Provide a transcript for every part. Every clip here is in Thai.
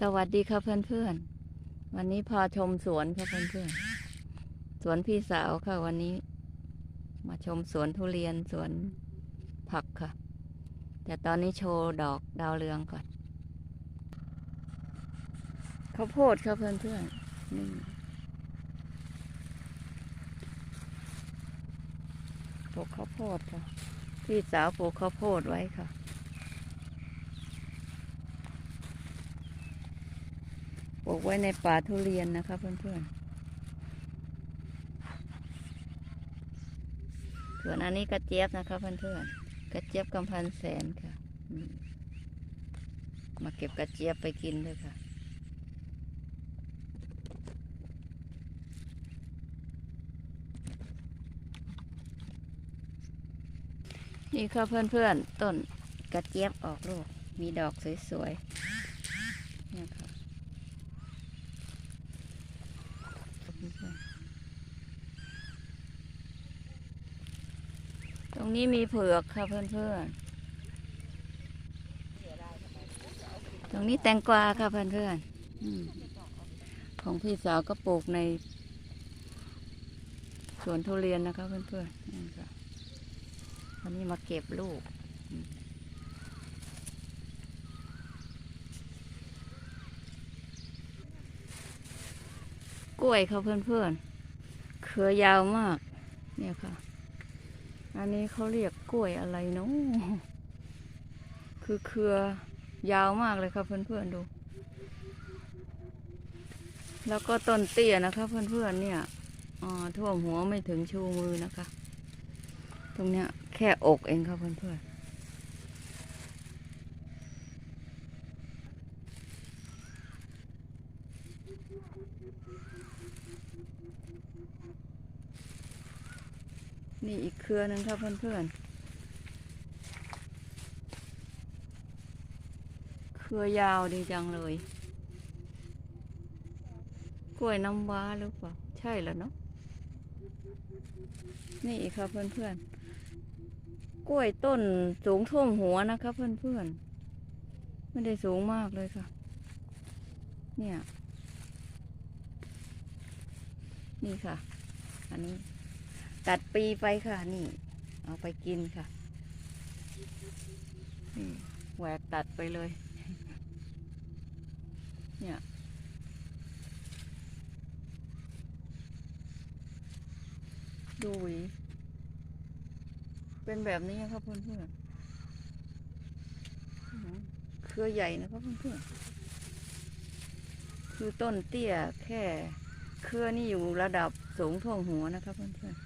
สวัสดีค่ะเพื่อนๆวันนี้พาชมสวนค่ะเพื่อนๆสวนพี่สาวค่ะวันนี้ มาชมสวนทุเรียนสวนผักค่ะ แต่ตอนนี้โชว์ดอกดาวเรืองก่อนข้าวโพดค่ะเพื่อนๆนี่ปลูกข้าวโพดค่ะ พี่สาวปลูกข้าวโพดไว้ค่ะ ปลูกไว้ในป่าทุเรียนนะคะเพื่อนๆ ส่วนอันนี้กระเจี๊ยบนะคะเพื่อนๆ กระเจี๊ยบกำพันแสนค่ะ มาเก็บกระเจี๊ยบไปกินด้วยค่ะ นี่ค่ะเพื่อนๆ ต้นกระเจี๊ยบออกลูก มีดอกสวยๆนี่ค่ะ ต รงนี้มีเผือกค่ะเพื่อนๆ ตรงนี้แตงกวาค่ะเพื่อนๆของพี่สาวก็ปลูกใน สวนทุเรียนนะคะเพื่อนๆนี่ค่ะวันนี้มาเก็บลูกกล้วยค่ะเพื่อนๆ เครือยาวมาก เนี่ยค่ะ อันนี้เขาเรียกกล้วยอะไรเนาะคือเครือยาวมากเลยครับเพื่อนๆดู แล้วก็ต้นเตี้ยนะคะเพื่อนๆเนี่ยอ่าท่วมหัวไม่ถึงชูมือนะคะ ตรงเนี้ยแค่อกเองครับเพื่อนๆ นี่อีกเครือหนึงครับเพื่อนๆ เครือยาวดีจังเลย กล้วยน้ำว้าหรือเปล่า ใช่แล้วเนาะ นี่อีกครับเพื่อนๆ กล้วยต้นสูงท่วมหัวนะคะเพื่อนๆ ไม่ได้สูงมากเลยค่ะ เนี่ย นี่ค่ะ อันนี้ ตัดปีไปค่ะ นี่ เอาไปกินค่ะนี่แหวกตัดไปเลย เนี่ยดูหวีเป็นแบบนี้ครับเพื่อนเพื่อนๆอื้อหือเครือใหญ่นะครับเพื่อนเพื่อนๆคือต้นเตี้ยแค่ เครือนี่อยู่ระดับสูงท่วมหัวนะครับเพื่อนเพื่อนๆ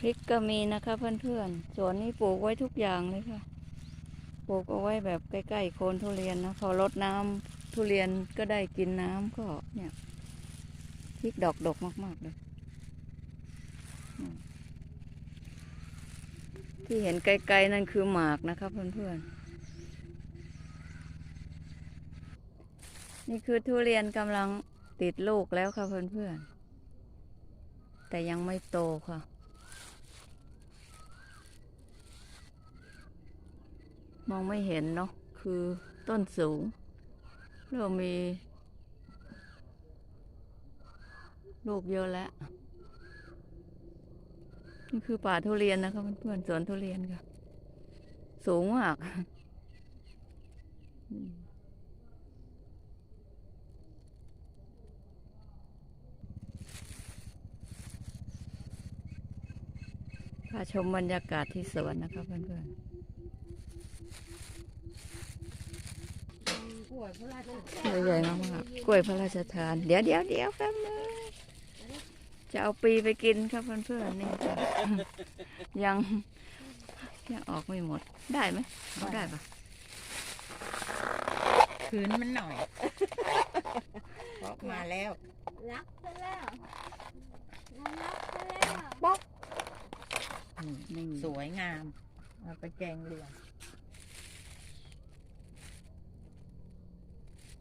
พริกก็มีนะคะเพื่อนๆสวนนี้ปลูกไว้ทุกอย่างเลยค่ะ ปลูกเอาไว้แบบใกล้ๆโคนทุเรียนนะ พอรดน้ำทุเรียนก็ได้กินน้ำก็เนี่ยพริกดอกดกมากๆเลยที่เห็นไกลๆนั่นคือหมากนะครับเพื่อนๆ นี่คือทุเรียนกำลังติดลูกแล้วค่ะเพื่อนๆ แต่ยังไม่โตค่ะ มองไม่เห็นเนาะ คือต้นสูงเริ่มมี ลูกเยอะแล้ว นี่คือป่าทุเรียนนะคะเพื่อนๆ สวนทุเรียนค่ะ สูงมาก อืม พาชมบรรยากาศที่สวนนะคะเพื่อนกล้วยพระราชๆกล้วยใหญ่มากๆกล้วยพระราชทาน เดี๋ยวเดี๋ยวเดี๋ยวแป๊บนึงจะเอาปีไปกินครับเพื่อนๆนี่ค่ะยังยังออกไม่หมดได้ไหมเอาได้ปะคืนมันหน่อยเพราะมาแล้วรักซะแล้วน่ารักซะแล้วป๊อก ไม่มีสวยงามเอาไปแกงเหลือง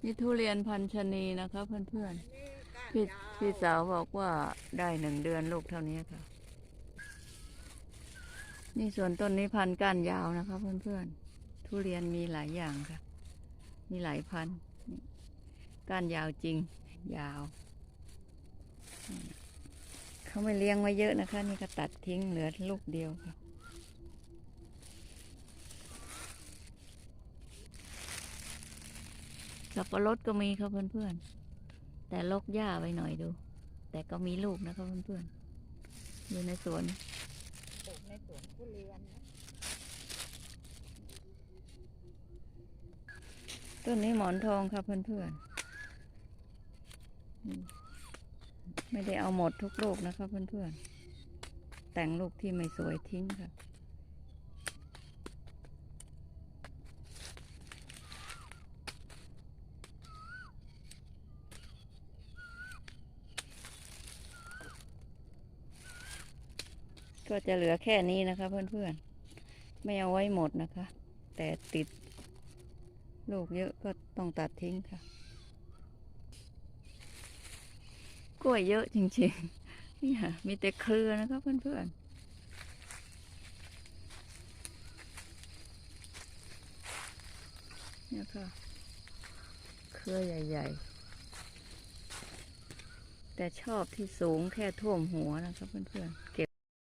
นี่ทุเรียนพันชะนีนะคะเพื่อนๆพี่พี่สาวบอกว่าได้หนึ่งเดือนลูกเท่านี้ค่ะ นี่ส่วนต้นนี้พันธุ์ก้านยาวนะคะ เพื่อนๆทุเรียนมีหลายอย่างค่ะ มีหลายพันธุ์นี่ก้านยาวจริง ยาวนี่ เขาไม่เลี้ยงไว้เยอะนะคะ นี่ก็ตัดทิ้งเหลือลูกเดียวค่ะสับปะรดก็มีครับเพื่อนๆ แต่ลกหญ้าไว้หน่อยดู แต่ก็มีลูกนะครับเพื่อนๆ อยู่ในสวนปลูกในสวนทุเรียนนะต้นนี้หมอนทองครับเพื่อนๆอืม ไม่ได้เอาหมดทุกลูกนะครับเพื่อนๆ แต่งลูกที่ไม่สวยทิ้งค่ะ ก็จะเหลือแค่นี้นะคะเพื่อนๆ ไม่เอาไว้หมดนะคะ แต่ติดลูกเยอะก็ต้องตัดทิ้งค่ะ กล้วยเยอะจริงๆนี่ยมีแต่เครือนะครับเพื่อนๆเนี่ยค่ะเครือใหญ่ ๆ แต่ชอบที่สูงแค่ท่วมหัวนะครับเพื่อนๆเก็บ